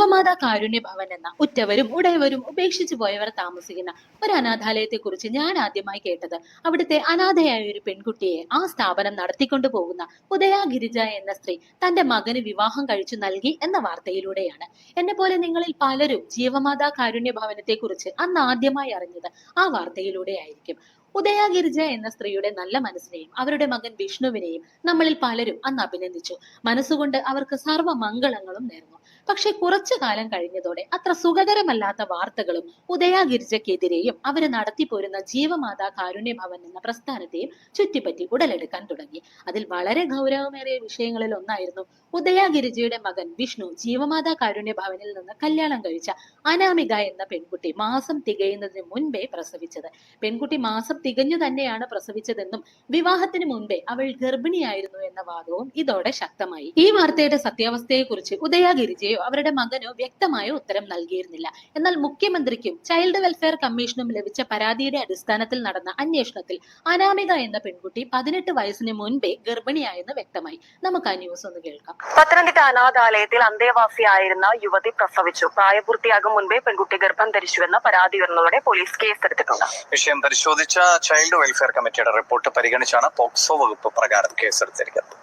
ജീവമാതാ കാരുണ്യ ഭവൻ എന്ന ഉറ്റവരും ഉടയവരും ഉപേക്ഷിച്ചു പോയവർ താമസിക്കുന്ന ഒരു അനാഥാലയത്തെ കുറിച്ച് ഞാൻ ആദ്യമായി കേട്ടത്. അവിടുത്തെ അനാഥയായ ഒരു പെൺകുട്ടിയെ ആ സ്ഥാപനം നടത്തിക്കൊണ്ടു പോകുന്ന ഉദയാ ഗിരിജ എന്ന സ്ത്രീ തന്റെ മകന് വിവാഹം കഴിച്ചു നൽകി എന്ന വാർത്തയിലൂടെയാണ്. എന്നെ പോലെ നിങ്ങളിൽ പലരും ജീവമാതാ കാരുണ്യ ഭവനത്തെ കുറിച്ച് അന്ന് ആദ്യമായി അറിഞ്ഞത് ആ വാർത്തയിലൂടെ ആയിരിക്കും ഗിരിജ എന്ന സ്ത്രീയുടെ നല്ല മനസ്സിനെയും അവരുടെ മകൻ വിഷ്ണുവിനെയും നമ്മളിൽ പലരും അന്ന് അഭിനന്ദിച്ചു. മനസ്സുകൊണ്ട് അവർക്ക് സർവ മംഗളങ്ങളും നേർന്നു. പക്ഷെ കുറച്ചു കാലം കഴിഞ്ഞതോടെ അത്ര സുഖകരമല്ലാത്ത വാർത്തകളും ഉദയ അവരെ നടത്തി നടത്തിപ്പോരുന്ന ജീവമാതാ കാരുണ്യ ഭവൻ എന്ന പ്രസ്ഥാനത്തെയും ചുറ്റിപ്പറ്റി ഉടലെടുക്കാൻ തുടങ്ങി. അതിൽ വളരെ ഗൗരവമേറിയ വിഷയങ്ങളിൽ ഒന്നായിരുന്നു ഉദയാഗിരിജയുടെ മകൻ വിഷ്ണു ജീവമാതാ കാരുണ്യ ഭവനിൽ നിന്ന് കല്യാണം കഴിച്ച അനാമിക എന്ന പെൺകുട്ടി മാസം തികയുന്നതിന് മുൻപേ പ്രസവിച്ചത്. പെൺകുട്ടി മാസം തികഞ്ഞു തന്നെയാണ് പ്രസവിച്ചതെന്നും വിവാഹത്തിന് മുൻപേ അവൾ ഗർഭിണിയായിരുന്നു എന്ന വാദവും ഇതോടെ ശക്തമായി. ഈ വാർത്തയുടെ സത്യാവസ്ഥയെക്കുറിച്ച് ഉദയ ഗിരിജയോ അവരുടെ മകനോ വ്യക്തമായ ഉത്തരം നൽകിയിരുന്നില്ല. എന്നാൽ മുഖ്യമന്ത്രിക്കും ചൈൽഡ് വെൽഫെയർ കമ്മീഷനും ലഭിച്ച പരാതിയുടെ അടിസ്ഥാനത്തിൽ നടന്ന അന്വേഷണത്തിൽ അനാമിക എന്ന പെൺകുട്ടി പതിനെട്ട് വയസ്സിന് മുൻപേ ഗർഭിണിയായെന്ന് വ്യക്തമായി. നമുക്ക് ആ ന്യൂസ് ഒന്ന് കേൾക്കാം. പത്തനംതിട്ട അനാഥാലയത്തിൽ അന്തേവാസിയായിരുന്ന യുവതി പ്രസവിച്ചു. പ്രായപൂർത്തിയാകും മുൻപേ പെൺകുട്ടി ഗർഭം ധരിച്ചുവെന്ന പരാതി വരുന്നതോടെ പോലീസ് കേസെടുത്തിട്ടുണ്ട്. വിഷയം പരിശോധിച്ച ചൈൽഡ് വെൽഫെയർ കമ്മിറ്റിയുടെ റിപ്പോർട്ട് പരിഗണിച്ചാണ് പോക്സോ വകുപ്പ് പ്രകാരം കേസെടുത്തിരിക്കുന്നത്.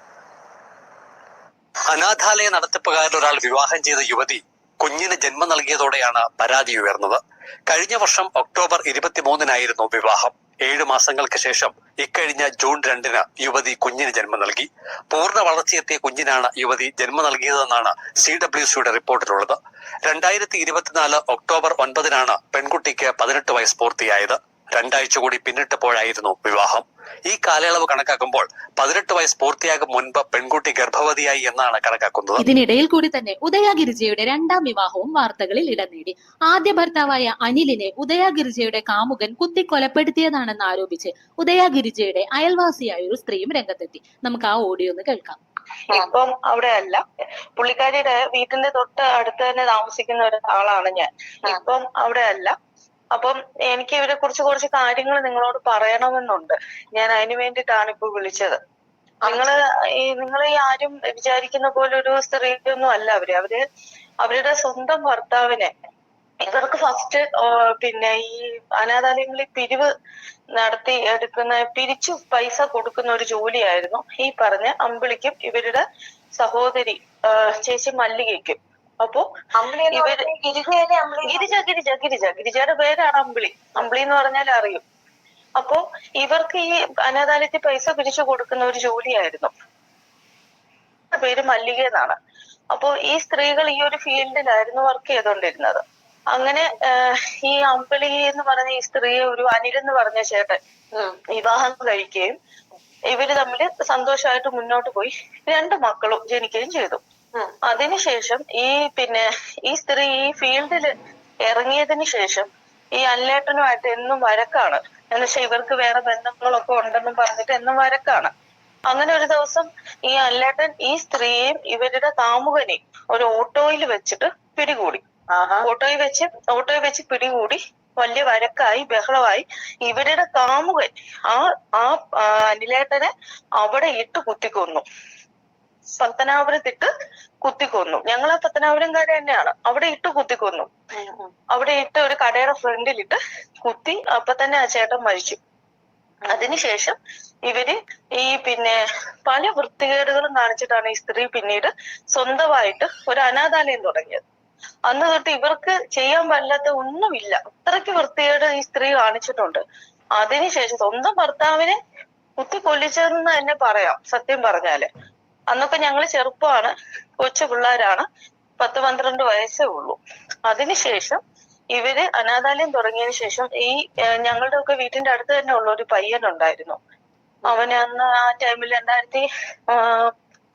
അനാഥാലയ നടത്തിപ്പുകാരിൽ ഒരാൾ വിവാഹം ചെയ്ത യുവതി കുഞ്ഞിന് ജന്മം നൽകിയതോടെയാണ് പരാതി ഉയർന്നത്. കഴിഞ്ഞ വർഷം ഒക്ടോബർ ഇരുപത്തിമൂന്നിനായിരുന്നു വിവാഹം. ഏഴു മാസങ്ങൾക്ക് ശേഷം ഇക്കഴിഞ്ഞ ജൂൺ രണ്ടിന് യുവതി കുഞ്ഞിന് ജന്മം നൽകി. പൂർണ വളർച്ചയെത്തിയ കുഞ്ഞിനാണ് യുവതി ജന്മം നൽകിയതെന്നാണ് സി ഡബ്ല്യു സിയുടെ റിപ്പോർട്ടിലുള്ളത്. രണ്ടായിരത്തി ഇരുപത്തിനാല് ഒക്ടോബർ ഒൻപതിനാണ് പെൺകുട്ടിക്ക് പതിനെട്ട് വയസ്സ് പൂർത്തിയായത്. രണ്ടാഴ്ച കൂടി പിന്നിട്ടപ്പോഴായിരുന്നു വിവാഹം. ഈ കാലയളവ് കണക്കാക്കുമ്പോൾ പതിനെട്ട് വയസ്സ് പൂർത്തിയാകും മുൻപ് പെൺകുട്ടി ഗർഭവതിയായി എന്നാണ് കണക്കാക്കുന്നത്. ഇതിനിടയിൽ കൂടി തന്നെ ഉദയഗിരിജയുടെ രണ്ടാം വിവാഹവും വാർത്തകളിൽ ഇടം നേടി. ആദ്യ ഭർത്താവായ അനിലിനെ ഉദയഗിരിജയുടെ കാമുകൻ കുത്തി കൊലപ്പെടുത്തിയതാണെന്ന് ആരോപിച്ച് ഉദയഗിരിജയുടെ അയൽവാസിയായ ഒരു സ്ത്രീയും രംഗത്തെത്തി. നമുക്ക് ആ ഓഡിയോ ഒന്ന് കേൾക്കാം. ഇപ്പം അവിടെ അല്ല പുള്ളിക്കാരിയുടെ വീട്ടിന്റെ തൊട്ട് അടുത്ത് തന്നെ താമസിക്കുന്ന ഒരു ആളാണ് ഞാൻ. ഇപ്പം അവിടെ അല്ല അപ്പം എനിക്ക് ഇവരെ കുറിച്ച് കുറച്ച് കാര്യങ്ങൾ നിങ്ങളോട് പറയണമെന്നുണ്ട്. ഞാൻ അതിനു വേണ്ടിയിട്ടാണ് ഇപ്പൊ വിളിച്ചത്. നിങ്ങൾ ഈ ഈ ആരും വിചാരിക്കുന്ന പോലെ ഒരു സ്ത്രീയൊന്നും അല്ല അവർ. അവർ അവരുടെ സ്വന്തം ഭർത്താവിനെ ഇവർക്ക് ഫസ്റ്റ് പിന്നെ ഈ അനാഥാലയങ്ങളിൽ പിരിവ് നടത്തി എടുക്കുന്ന പിരിച്ചു പൈസ കൊടുക്കുന്ന ഒരു ജോലിയായിരുന്നു. ഈ പറഞ്ഞ അമ്പിളിക്കും ഇവരുടെ സഹോദരി ചേച്ചി മല്ലികയ്ക്കും. അപ്പോ ഇവർ ഗിരിജ ഗിരിജ ഗിരിജ. ഗിരിജയുടെ പേരാണ് അമ്പിളി. അമ്പിളി എന്ന് പറഞ്ഞാൽ അറിയും. അപ്പോ ഇവർക്ക് ഈ അനാഥാലയത്തിൽ പൈസ പിരിച്ചു കൊടുക്കുന്ന ഒരു ജോലിയായിരുന്നു. പേര് മല്ലിക എന്നാണ്. അപ്പോ ഈ സ്ത്രീകൾ ഈ ഒരു ഫീൽഡിലായിരുന്നു വർക്ക് ചെയ്തുകൊണ്ടിരുന്നത് അങ്ങനെ ഈ അമ്പിളി എന്ന് പറഞ്ഞ ഈ സ്ത്രീയെ ഒരു അനിൽ എന്ന് പറഞ്ഞ ചേട്ടൻ വിവാഹം കഴിക്കുകയും ഇവർ തമ്മിൽ സന്തോഷമായിട്ട് മുന്നോട്ട് പോയി. രണ്ട് മക്കളും ജനിക്കുകയും ചെയ്തു. അതിനുശേഷം ഈ പിന്നെ ഈ സ്ത്രീ ഈ ഫീൽഡിൽ ഇറങ്ങിയതിന് ശേഷം ഈ അല്ലേട്ടനുമായിട്ട് എന്നും വഴക്കാണ്. എന്നുവെച്ചാൽ ഇവർക്ക് വേറെ ബന്ധങ്ങളൊക്കെ ഉണ്ടെന്നും പറഞ്ഞിട്ട് എന്നും വഴക്കാണ്. അങ്ങനെ ഒരു ദിവസം ഈ അല്ലേട്ടൻ ഈ സ്ത്രീയെയും ഇവരുടെ കാമുകനെയും ഒരു ഓട്ടോയിൽ വെച്ചിട്ട് പിടികൂടി. ഓട്ടോയിൽ വെച്ച് ഓട്ടോയിൽ വെച്ച് പിടികൂടി വലിയ വരക്കായി ബഹളമായി ഇവരുടെ കാമുകൻ ആ ആ ആ, അനിലേട്ടനെ അവിടെ ഇട്ട് കുത്തിക്കൊന്നു. പത്തനാപുരത്തിട്ട് കുത്തിക്കൊന്നു. ഞങ്ങൾ ആ പത്തനാപുരംകാര് തന്നെയാണ്. അവിടെ ഇട്ട് കുത്തിക്കൊന്നു. അവിടെ ഇട്ട് ഒരു കടയുടെ ഫ്രണ്ടിലിട്ട് കുത്തി അപ്പൊ തന്നെ ആ ചേട്ടൻ മരിച്ചു. അതിനുശേഷം ഇവർ ഈ പിന്നെ പല വൃത്തികേടുകളും കാണിച്ചിട്ടാണ് ഈ സ്ത്രീ പിന്നീട് സ്വന്തമായിട്ട് ഒരു അനാഥാലയം തുടങ്ങിയത്. അന്ന് തൊട്ട് ഇവർക്ക് ചെയ്യാൻ പറ്റാത്ത ഒന്നുമില്ല. അത്രയ്ക്ക് വൃത്തികേട് ഈ സ്ത്രീ കാണിച്ചിട്ടുണ്ട്. അതിനുശേഷം സ്വന്തം ഭർത്താവിനെ കുത്തി കൊല്ലിച്ചതെന്ന് തന്നെ പറയാം സത്യം പറഞ്ഞാൽ. അന്നൊക്കെ ഞങ്ങൾ ചെറുപ്പമാണ്. കൊച്ചു പിള്ളേരാണ്. പത്ത് പന്ത്രണ്ട് വയസ്സേ ഉള്ളൂ. അതിനുശേഷം ഇവർ അനാഥാലയം തുടങ്ങിയതിനു ശേഷം ഈ ഞങ്ങളുടെ ഒക്കെ വീട്ടിന്റെ അടുത്ത് തന്നെ ഉള്ള ഒരു പയ്യൻ ഉണ്ടായിരുന്നു അവന് അന്ന് ആ ടൈമിൽ രണ്ടായിരത്തി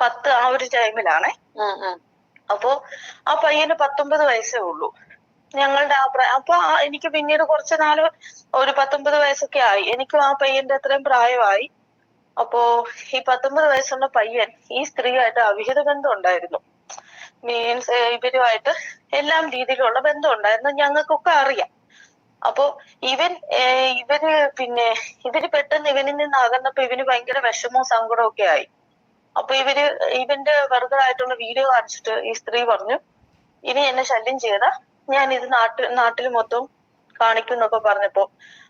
പത്ത് ആ ഒരു ടൈമിലാണേ. അപ്പോ ആ പയ്യന് പത്തൊമ്പത് വയസ്സേ ഉള്ളൂ. ഞങ്ങളുടെ ആ പ്രായം അപ്പൊ എനിക്ക് പിന്നീട് കുറച്ച് നാല് ഒരു പത്തൊമ്പത് വയസ്സൊക്കെ ആയി. എനിക്കും ആ പയ്യന്റെ അത്രയും പ്രായമായി. അപ്പോ ഈ പത്തൊമ്പത് വയസ്സുള്ള പയ്യൻ ഈ സ്ത്രീയായിട്ട് അവിഹിത ബന്ധം ഉണ്ടായിരുന്നു മീൻസ് ഇവരുമായിട്ട് എല്ലാം രീതിയിലുള്ള ബന്ധം ഉണ്ടായിരുന്നു ഞങ്ങൾക്കൊക്കെ അറിയാം. അപ്പോ ഇവൻ ഇവർ പിന്നെ ഇവർ പെട്ടെന്ന് ഇവനിൽ നിന്ന് അകന്നപ്പോ ഇവന് ഭയങ്കര വിഷമവും സങ്കടവും ഒക്കെ ആയി. അപ്പൊ ഇവർ ഇവന്റെ വെറുതായിട്ടുള്ള വീഡിയോ കാണിച്ചിട്ട് ഈ സ്ത്രീ പറഞ്ഞു ഇനി എന്നെ ശല്യം ചെയ്ത ഞാൻ ഇത് നാട്ടിൽ നാട്ടിൽ മൊത്തം കാണിക്കും എന്നൊക്കെ പറഞ്ഞപ്പോ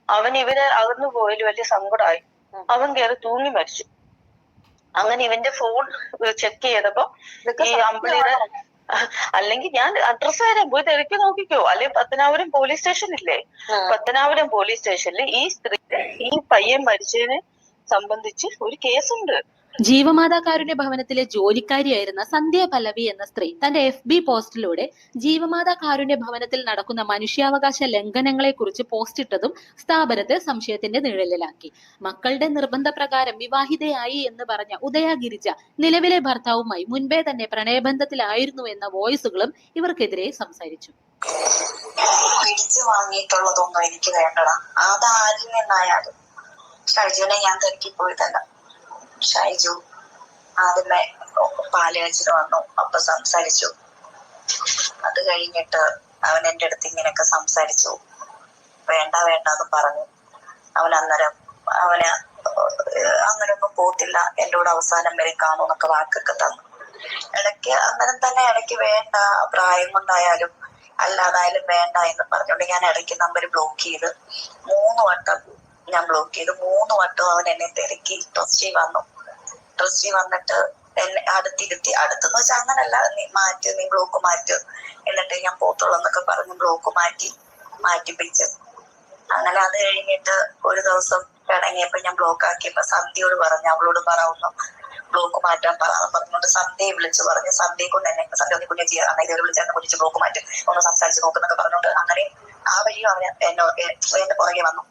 അവൻ ഇവരെ അകന്നു പോയതിൽ വലിയ സങ്കടമായി. അവൻ കയറി തൂങ്ങി മരിച്ചു. അങ്ങനെ ഇവന്റെ ഫോൺ ചെക്ക് ചെയ്തപ്പോ ഈ അമ്പിളിയുടെ അല്ലെങ്കിൽ ഞാൻ അഡ്രസ്സ് തരാം പോയി തിരക്കി നോക്കിക്കോ. അല്ലെങ്കിൽ പത്തനാപുരം പോലീസ് സ്റ്റേഷൻ ഇല്ലേ? പത്തനാപുരം പോലീസ് സ്റ്റേഷനിൽ ഈ സ്ത്രീ ഈ പയ്യൻ മരിച്ചതിനെ സംബന്ധിച്ച് ഒരു കേസുണ്ട് ജീവമാതാ കാരുണ്യ ഭവനത്തിലെ ജോലിക്കാരിയായിരുന്ന സന്ധ്യ പല്ലവി എന്ന സ്ത്രീ തന്റെ എഫ് ബി പോസ്റ്റിലൂടെ ജീവമാതാ കാരുണ്യ ഭവനത്തിൽ നടക്കുന്ന മനുഷ്യാവകാശ ലംഘനങ്ങളെ കുറിച്ച് പോസ്റ്റ് ഇട്ടതും സ്ഥാപനത്തെ സംശയത്തിന്റെ നിഴലിലാക്കി. മക്കളുടെ നിർബന്ധപ്രകാരം വിവാഹിതയായി എന്ന് പറഞ്ഞ ഉദയ ഗിരിജ നിലവിലെ ഭർത്താവുമായി മുൻപേ തന്നെ പ്രണയബന്ധത്തിലായിരുന്നു എന്ന വോയിസുകളും ഇവർക്കെതിരെ സംസാരിച്ചു. വാങ്ങിയിട്ടുള്ളതൊന്നും എനിക്ക് വേണ്ടടാ. അത് ആരിൽ നിന്നായാലും. ഷൈജുവിനെ ഞാൻ തിരക്കിപ്പോയതല്ല ഷൈജു ആദ്യമേ പാലുകാച്ചിന് വന്നു. അപ്പൊ സംസാരിച്ചു. അത് കഴിഞ്ഞിട്ട് അവൻ എന്റെ അടുത്ത് ഇങ്ങനെയൊക്കെ സംസാരിച്ചു. വേണ്ട വേണ്ട എന്ന് പറഞ്ഞു. അവൻ അന്നേരം അവന് അങ്ങനെയൊന്നും പോത്തില്ല. എന്നോട് അവസാനം വരെ കാണും എന്നൊക്കെ വാക്കൊക്കെ തന്നു. ഇടയ്ക്ക് അന്നേരം തന്നെ ഇടയ്ക്ക് വേണ്ട പ്രായം കൊണ്ടായാലും അല്ലാതായാലും വേണ്ട എന്ന് പറഞ്ഞുകൊണ്ട് ഞാൻ ഇടയ്ക്ക് നമ്പർ ബ്ലോക്ക് ചെയ്ത് മൂന്ന് വട്ടം ഞാൻ ബ്ലോക്ക് ചെയ്ത് മൂന്ന് വട്ടം അവൻ എന്നെ തിരക്കി. ചെയ് വന്നു. ട്രസ്റ്റി വന്നിട്ട് എന്നെ അടുത്തിരുത്തി അടുത്തെന്ന് വെച്ചാൽ അങ്ങനല്ല നീ മാറ്റ് നീ ബ്ലോക്ക് മാറ്റ് എന്നിട്ട് ഞാൻ പോത്തുള്ളൂ എന്നൊക്കെ പറഞ്ഞ് ബ്ലോക്ക് മാറ്റി മാറ്റിപ്പിച്ച് അങ്ങനെ അത് കഴിഞ്ഞിട്ട് ഒരു ദിവസം ഇടങ്ങിയപ്പോ ഞാൻ ബ്ലോക്ക് ആക്കിയപ്പോ സന്ധ്യയോട് പറഞ്ഞു അവളോട് പറഞ്ഞു ബ്ലോക്ക് മാറ്റാൻ പറയാന്ന് പറഞ്ഞുകൊണ്ട് സന്ധ്യയെ വിളിച്ച് പറഞ്ഞ്. സന്ധ്യയെ കൊണ്ട് എന്നെ സന്ധ്യ ഒന്ന് കുഞ്ഞു ചെയ്യാൻ ഇതേ ഇതൊരു എന്നെ കുഞ്ഞിച്ച് ബ്ലോക്ക് മാറ്റും ഒന്ന് സംസാരിച്ച് നോക്കുന്നൊക്കെ പറഞ്ഞുകൊണ്ട് അങ്ങനെ ആ വഴിയും അവന് എന്നോ എന്റെ പുറകെ വന്നു.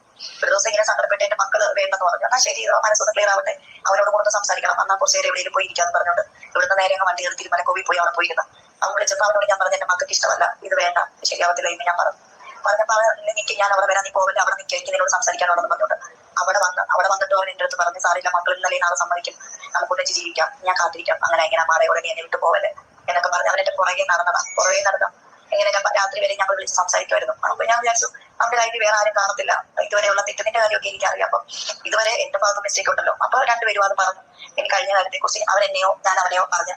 ഒരു ദിവസം ഇങ്ങനെ സങ്കടപ്പെട്ട് എന്റെ മക്കൾ വേണ്ടെന്ന് പറഞ്ഞു. എന്നാ ശരി മനസ്സൊന്ന് ക്ലിയർ ആവട്ടെ. അവരോട് കൊടുത്ത് സംസാരിക്കണം. എന്നാ കുറച്ച് നേരം എവിടെയും പോയി ഇരിക്കാന്ന് പറഞ്ഞോണ്ട് ഇവിടുന്ന് നേരെ അങ്ങ് വണ്ടി നിർത്തി മലക്കോവി പോയി അവിടെ പോയിരുന്നു അവൻ വിളിച്ചപ്പോ അവനോട് ഞാൻ പറഞ്ഞു എന്റെ മക്കൾക്ക് ഇഷ്ടമല്ല. ഇത് വേണ്ട. ശരിയാവത്തില്ല എന്ന് ഞാൻ പറഞ്ഞു. പറഞ്ഞപ്പോ അവൻ നിൽക്കി ഞാൻ അവിടെ വരാൻ നീ പോവില്ല? അവിടെ നിൽക്കുക നിന്നോട് സംസാരിക്കാനുള്ളതെന്ന് പറഞ്ഞോണ്ട് അവിടെ വന്ന് അവിടെ വന്നിട്ട് അവൻ എന്റെ അടുത്ത് പറഞ്ഞു സാറില്ല മക്കൾ ഇന്നലെ നാളെ സമ്മതിക്കും. നമുക്ക് ഒന്നിച്ച് ജീവിക്കാം. ഞാൻ കാത്തിരിക്കാം. അങ്ങനെ ഇങ്ങനെ മാറി ഉടനെ എന്നെ വിട്ടു പോവല്ലേ? എന്നൊക്കെ പറഞ്ഞ് അവൻ എന്റെ പുറകെ നടന്നതാ. പുറകെ നടന്ന ഇങ്ങനെ രാത്രി വരെ ഞങ്ങൾ വിളിച്ച് സംസാരിക്കുമായിരുന്നു. അപ്പൊ ഞാൻ വിചാരിച്ചു നമ്മുടെ ആയിട്ട് വേറെ ആരും കാണത്തില്ല. ഇതുവരെയുള്ള തെറ്റിന്റെ കാര്യമൊക്കെ എനിക്കറിയാം. അപ്പൊ ഇതുവരെ എന്റെ ഭാഗത്ത് മിസ്റ്റേക്ക് ഉണ്ടല്ലോ. അപ്പൊ രണ്ടുപേരും അത് പറഞ്ഞു എനിക്ക് കഴിഞ്ഞ കാര്യത്തെ കുറിച്ച് അവൻ എന്നെയോ ഞാൻ അവനെയോ പറഞ്ഞ്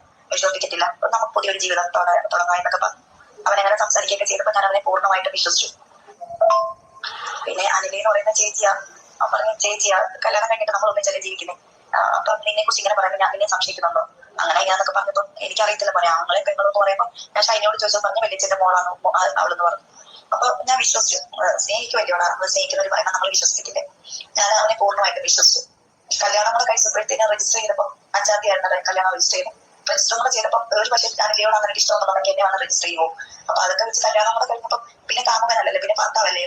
അപ്പൊ നമുക്ക് പുതിയൊരു ജീവിതം തുട- തുടങ്ങാം എന്നൊക്കെ പറഞ്ഞു. അവനങ്ങനെ സംസാരിക്കുകയൊക്കെ ചെയ്തപ്പോൾ ഞാൻ അവനെ പൂർണമായിട്ട് വിശ്വസിച്ചു. പിന്നെ അനിലെ എന്ന് പറയുന്ന ചേച്ചിയാ. അവൻ പറഞ്ഞ ചേച്ചിയാ കല്യാണം കഴിഞ്ഞിട്ട് നമ്മൾ ഒന്നിച്ചല്ലേ ജീവിക്കുന്നത് അപ്പൊ നിന്നെ കുറിച്ച് ഇങ്ങനെ പറയുമ്പോൾ ഞാൻ നിന്നെ സംശയിക്കുന്നുണ്ടോ? അങ്ങനെ ഞാനൊക്കെ പറഞ്ഞപ്പോ എനിക്കറിയത്തില്ല പറയാം. ആങ്ങളെ പെങ്ങളെന്ന് പറയുമ്പോൾ ഞാൻ ഷൈനോട് ചോദിച്ചപ്പോൾ പറഞ്ഞു വലിയ മോളാണ് അവളെന്ന് പറഞ്ഞു. അപ്പൊ ഞാൻ വിശ്വസിച്ചു. ഏഹ് സ്നേഹിക്കുമല്ലോടാ നമ്മൾ സ്നേഹിക്കുന്നവർ പറയുമ്പോൾ നമ്മൾ വിശ്വസിക്കില്ല ഞാൻ അവനെ പൂർണമായിട്ട് വിശ്വസിച്ചു. കല്യാണം കൂടെ കഴിച്ചപ്പോഴത്തേനും രജിസ്റ്റർ ചെയ്തപ്പോ അഞ്ചാം തീയതി ആയിരുന്നു കല്യാണം രജിസ്റ്റർ ചെയ്തു രജിസ്റ്റർ കൂടെ ചെയ്തപ്പോ ഒരു പക്ഷേ ഞാൻ അങ്ങനെ ഇഷ്ടമുണ്ടെന്നുണ്ടെങ്കിൽ എന്നെ വന്ന് രജിസ്റ്റർ ചെയ്യുമോ അപ്പൊ അതൊക്കെ വെച്ച് കല്യാണം കൂടെ കഴിഞ്ഞപ്പോ പിന്നെ കാമുകനല്ലല്ലേ പിന്നെ ഭർത്താവല്ലേ?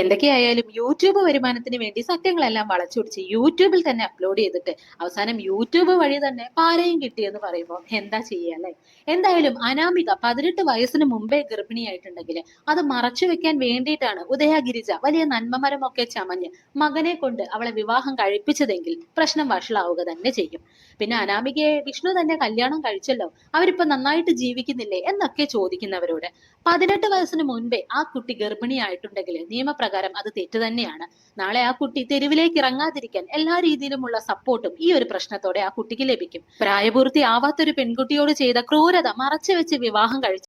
എന്തൊക്കെയായാലും യൂട്യൂബ് വരുമാനത്തിന് വേണ്ടി സത്യങ്ങളെല്ലാം വളച്ചൊടിച്ച് യൂട്യൂബിൽ തന്നെ അപ്ലോഡ് ചെയ്തിട്ട് അവസാനം യൂട്യൂബ് വഴി തന്നെ പാരയും കിട്ടിയെന്ന് പറയുമ്പോൾ എന്താ ചെയ്യുക അല്ലേ? എന്തായാലും അനാമിക പതിനെട്ട് വയസ്സിന് മുമ്പേ ഗർഭിണിയായിട്ടുണ്ടെങ്കിൽ അത് മറച്ചു വെക്കാൻ വേണ്ടിയിട്ടാണ് ഉദയഗിരിജ വലിയ നന്മമരമൊക്കെ ചമഞ്ഞ് മകനെ കൊണ്ട് അവളെ വിവാഹം കഴിപ്പിച്ചതെങ്കിൽ പ്രശ്നം വഷളാവുക തന്നെ ചെയ്യും. പിന്നെ അനാമികയെ വിഷ്ണു തന്നെ കല്യാണം കഴിച്ചല്ലോ. അവരിപ്പോ നന്നായിട്ട് ജീവിക്കുന്നില്ലേ എന്നൊക്കെ ചോദിക്കുന്നവരോട്. പതിനെട്ട് വയസ്സിന് മുൻപേ ആ കുട്ടി ഗർഭിണിയായിട്ടുണ്ടെങ്കിൽ നിയമപ്രകാരം അത് തെറ്റ് തന്നെയാണ്. നാളെ ആ കുട്ടി തെരുവിലേക്ക് ഇറങ്ങാതിരിക്കാൻ എല്ലാ രീതിയിലുമുള്ള സപ്പോർട്ടും ഈ ഒരു പ്രശ്നത്തോടെ ആ കുട്ടിക്ക് ലഭിക്കും. പ്രായപൂർത്തി ആവാത്തൊരു പെൺകുട്ടിയോട് ചെയ്ത ക്രൂരത മറച്ചു വെച്ച് വിവാഹം കഴിച്ച